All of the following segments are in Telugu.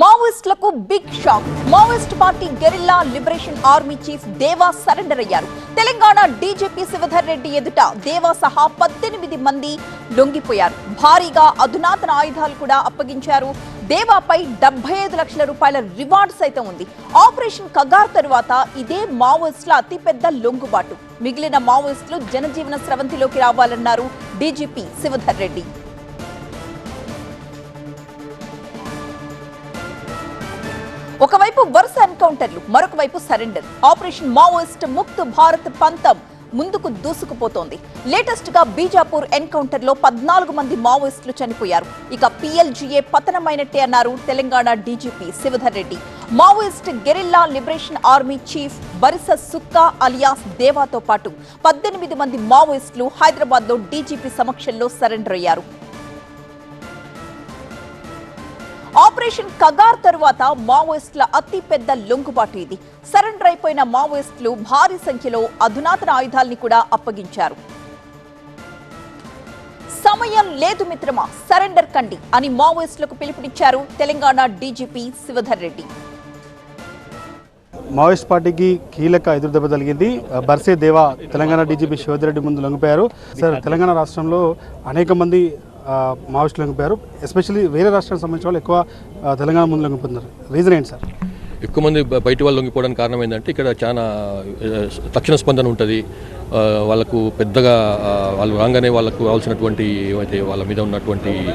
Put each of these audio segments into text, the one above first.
మావోయిస్టులకు big shock. Maoist party guerrilla liberation army chief Deva surrender అయ్యారు. తెలంగాణ డీజీపీ శివధర్ రెడ్డి ఎదుట దేవా సహా పద్దెనిమిది మంది లొంగిపోయారు. భారీగా అధునాతన ఆయుధాలు కూడా అప్పగించారు. దేవాపై డెబ్బై ఐదు లక్షల రూపాయల రివార్డ్ సైతం ఉంది. ఆపరేషన్ కగార్ తరువాత ఇదే మావోయిస్టుల అతిపెద్ద లొంగుబాటు. మిగిలిన మావోయిస్టులు జనజీవన స్రవంతిలోకి రావాలన్నారు డీజీపీ శివధర్ రెడ్డి. ఒకవైపు వరుస ఎన్కౌంటర్లు మరొక వైపు surrender. Operation Maoist Mukt Bharat పంతం ముందుకు దూసుకుపోతోంది. లేటెస్ట్గా బీజాపూర్ ఎన్కౌంటర్లో పద్నాలుగు మంది మావోయిస్టులు చనిపోయారు. ఇక పిఎల్జీఏ పతనమైనట్టే అన్నారు Telangana DGP Shivdhar Reddy. Maoist guerrilla liberation army chief Barse Sukka alias దేవాతో పాటు పద్దెనిమిది మంది మావోయిస్టులు హైదరాబాద్లో డీజీపీ సమక్షంలో సరెండర్ అయ్యారు ఆపరేషన్ కగార్ తరువాత మావోయిస్టుల అతి పెద్ద లొంగుబాటు ఇది. సరెండర్ అయిపోయిన మావోయిస్టులు భారీ సంఖ్యలో అధునాతన ఆయుధాల్ని కూడా అప్పగించారు. సమయం లేదు మిత్రమా సరెండర్ కండి అని మావోయిస్టులకు పిలుపునిచ్చారు తెలంగాణ డీజీపీ శివధర్ రెడ్డి. మావోయిస్ట్ పార్టీకి కీలక ఎదురు దెబ్బ తగిలింది. బర్సే దేవా తెలంగాణ డీజీపీ శివధిరెడ్డి ముందు లొంగిపోయారు. సార్ తెలంగాణ రాష్ట్రంలో అనేక మంది మావోయిస్టులు లొంగిపోయారు ఎస్పెషల్లీ వేరే రాష్ట్రానికి సంబంధించిన వాళ్ళు ఎక్కువ తెలంగాణ ముందు లొంగిపోతున్నారు. రీజన్ ఏంటి సార్ ఎక్కువ మంది బయట వాళ్ళు లొంగిపోవడానికి కారణం ఏంటంటే ఇక్కడ చాలా తక్షణ స్పందన ఉంటుంది. వాళ్ళకు పెద్దగా వాళ్ళు రాగానే వాళ్ళకు కావాల్సినటువంటి ఏవైతే వాళ్ళ మీద ఉన్నటువంటి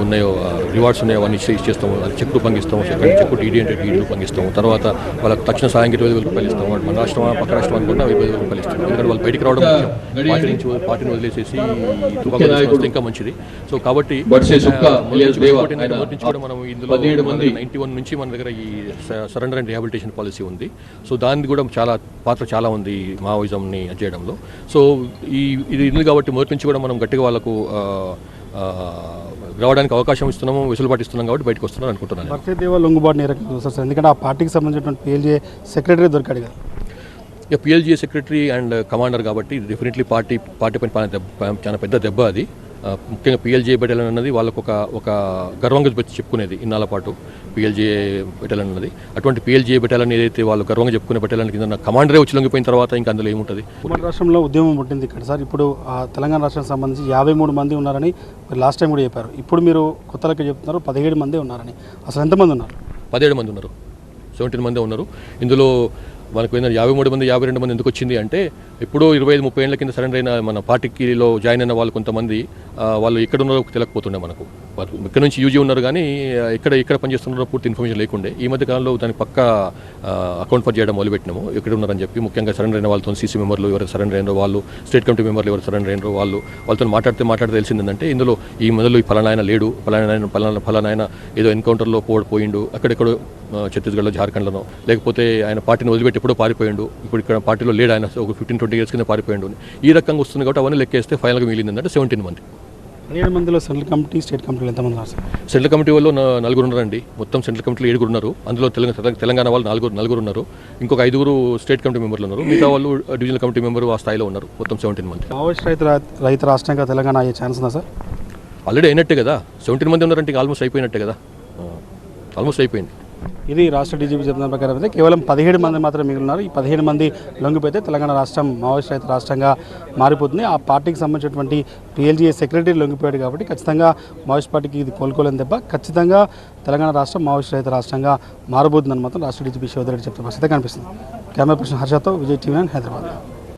ఉన్నాయో రివార్డ్స్ ఉన్నాయో అవన్నీ ఇచ్చి- ఇచ్చేస్తాము. చెక్ రూపంగిస్తాము చెక్ చెక్ డీడీ అంటే డీడీ రూపంగిస్తాము తర్వాత వాళ్ళకు తక్షణ సాయం ఇరవై వేల రూపాయలు ఇస్తాము. మన రాష్ట్రం పక్క రాష్ట్రం అనుకుంటే ఇరవై వేల రూపాయలు ఇస్తాము. ఎందుకంటే వాళ్ళు బయటికి రావడం పార్టీ నుంచి పార్టీని వదిలేసేసి ఇంకా మంచిది. సో కాబట్టి కూడా మనం ఇందులో నైన్టీ వన్ నుంచి మన దగ్గర ఈ సరెండర్ అండ్ రిహాబిలిటేషన్ పాలసీ ఉంది. సో దానికి కూడా చాలా పాత్ర చాలా ఉంది మావోయిజంని చేయడంలో సో ఈ ఇది ఉంది కాబట్టి మొదటి నుంచి కూడా మనం గట్టిగా వాళ్ళకు రావడానికి అవకాశం ఇస్తున్నాము వెసులుబాటు ఇస్తున్నాం కాబట్టి బయటకు వస్తున్నారు అనుకుంటున్నాను నేను. బర్సే దేవా లొంగుబాటుని ఏ రకంగా చూస్తారు సార్. ఎందుకంటే ఆ పార్టీకి సంబంధించినటువంటి పిఎల్జే సెక్రటరీ దొరికాడు కదా. ఇక పిఎల్జీ సెక్రటరీ అండ్ కమాండర్ కాబట్టి డెఫినెట్లీ పార్టీ పార్టీ పైన చాలా దెబ్బ చాలా పెద్ద దెబ్బ అది. ముఖ్యంగా పిఎల్జే బెటాలియన్ అన్నది వాళ్ళకు ఒక ఒక గర్వంగా చెప్పుకునేది ఇన్నాళ్ళ పాటు పిఎల్జే బెటాలియన్ అన్నది. అటువంటి పిఎల్జే బెటాలియన్ ఏదైతే వాళ్ళు గర్వంగా చెప్పుకునే బెటాలియన్ కింద కమాండరే వచ్చి లొంగిపోయిన తర్వాత ఇంకా అందులో ఏముంటుంది? ఉమ్మడి రాష్ట్రంలో ఉద్యమం పుట్టింది ఇక్కడ. సార్ ఇప్పుడు ఆ తెలంగాణ రాష్ట్రానికి సంబంధించి యాభై మూడు మంది ఉన్నారని లాస్ట్ టైం కూడా చెప్పారు. ఇప్పుడు మీరు కొత్త లెక్క చెప్తున్నారు పదిహేడు మంది ఉన్నారని. అసలు ఎంతమంది ఉన్నారు? పదిహేడు మంది ఉన్నారు. సెవెంటీన్ మంది ఉన్నారు. ఇందులో మనకు ఏంటంటే యాభై మూడు మంది యాభై రెండు మంది ఎందుకు వచ్చింది అంటే ఎప్పుడో ఇరవై ఐదు ముప్పై ఏళ్ళ కింద సరెండర్ అయిన మన పార్టీలో జాయిన్ అయిన వాళ్ళు కొంతమంది వాళ్ళు ఎక్కడున్నారో తెలియకపోతుండే మనకు. ఇక్కడ నుంచి యూజీ ఉన్నారు కానీ ఇక్కడ ఇక్కడ ఎక్కడ పనిచేస్తున్నారో పూర్తి ఇన్ఫర్మేషన్ లేకుండే. ఈ మధ్య కాలంలో దానికి పక్క అకౌంట్ ఫర్ చేయడం మొదలుపెట్టినాము. ఎక్కడ ఉన్నారని చెప్పి ముఖ్యంగా సరెండర్ అయిన వాళ్ళతో సీసీ మెంబర్లు ఎవరు సరెండర్ అయినారో వాళ్ళు స్టేట్ కమిటీ మెంబర్లు ఎవరు సరెండర్ అయినారో వాళ్ళు వాళ్ళతో మాట్లాడితే మాట్లాడితే తెలిసింది ఏంటంటే ఇందులో ఈ మొదలు ఈ ఫలానాయన లేడు ఫలానాయన ఫలానా ఫలానాయన ఏదో ఎన్కౌంటర్లో పోడిపోయిండు అక్కడెక్కడో ఛత్తీస్గఢ్లో జార్ఖండ్లోనో లేకపోతే ఆయన పార్టీని వదిలిపెట్టి ఎప్పుడో పారిపోయిండు ఇప్పుడు ఇక్కడ పార్టీలో లేడు ఆయన ఒక ఫిఫ్టీన్ ట్వంటీ ఇయర్స్ కింద పారిపోయిండు. ఈ రకంగా వస్తుంది కాబట్టి అవన్నీ లెక్కేస్తే ఫైనల్గా మిగిలింది అంటే సెవెంటీన్ మంది. పదిహేడు మందిలో సెంట్రల్ కమిటీ స్టేట్ కమిటీలు ఎంతమంది ఉన్నారు సార్? సెంట్రల్ కమిటీ వాళ్ళు నలుగురు ఉన్నారండి. మొత్తం సెంట్రల్ కమిటీలో ఏడుగురు ఉన్నారు. అందులో తెలంగాణ తెలంగాణ వాళ్ళు నలుగురు నలుగురు ఉన్నారు. ఇంకొక ఐదుగురు స్టేట్ కమిటీ మెంబర్లు ఉన్నారు. మిగతా వాళ్ళు డివిజనల్ కమిటీ మెంబర్ ఆ స్థాయిలో ఉన్నారు. మొత్తం సెవెంటీన్ మంది. మావోయిస్ట్ రైతు రైతు రాష్ట్రంగా తెలంగాణ అయ్యే ఛాన్స్ ఉందా సార్? ఆల్రెడీ అయినట్టే కదా. సెవెంటీన్ మంది ఉన్నారంటే ఆల్మోస్ట్ అయిపోయినట్టే కదా. ఆల్మోస్ట్ అయిపోయింది. ఇది రాష్ట్ర డీజీపీ చెప్తున్న ప్రకారం అయితే కేవలం పదిహేడు మంది మాత్రమే మిగిలినారు. ఈ పదిహేడు మంది లొంగిపోతే తెలంగాణ రాష్ట్రం మావోయిస్ట్ రైతు రాష్ట్రంగా మారిపోతుంది. ఆ పార్టీకి సంబంధించినటువంటి పిఎల్జీ సెక్రటరీ లొంగిపోయాడు కాబట్టి ఖచ్చితంగా మావోయిస్ట్ పార్టీకి ఇది కోలుకోలేని దెబ్బ. ఖచ్చితంగా తెలంగాణ రాష్ట్రం మావోయిస్ట్ రైతు రాష్ట్రంగా మారబోతుందని మాత్రం రాష్ట్ర డీజీపీ శివధరెడ్డి చెప్తున్న పరిస్థితి కనిపిస్తుంది. కెమెరా పర్సన్ హర్షతో విజయ్ టీవీ హైదరాబాద్.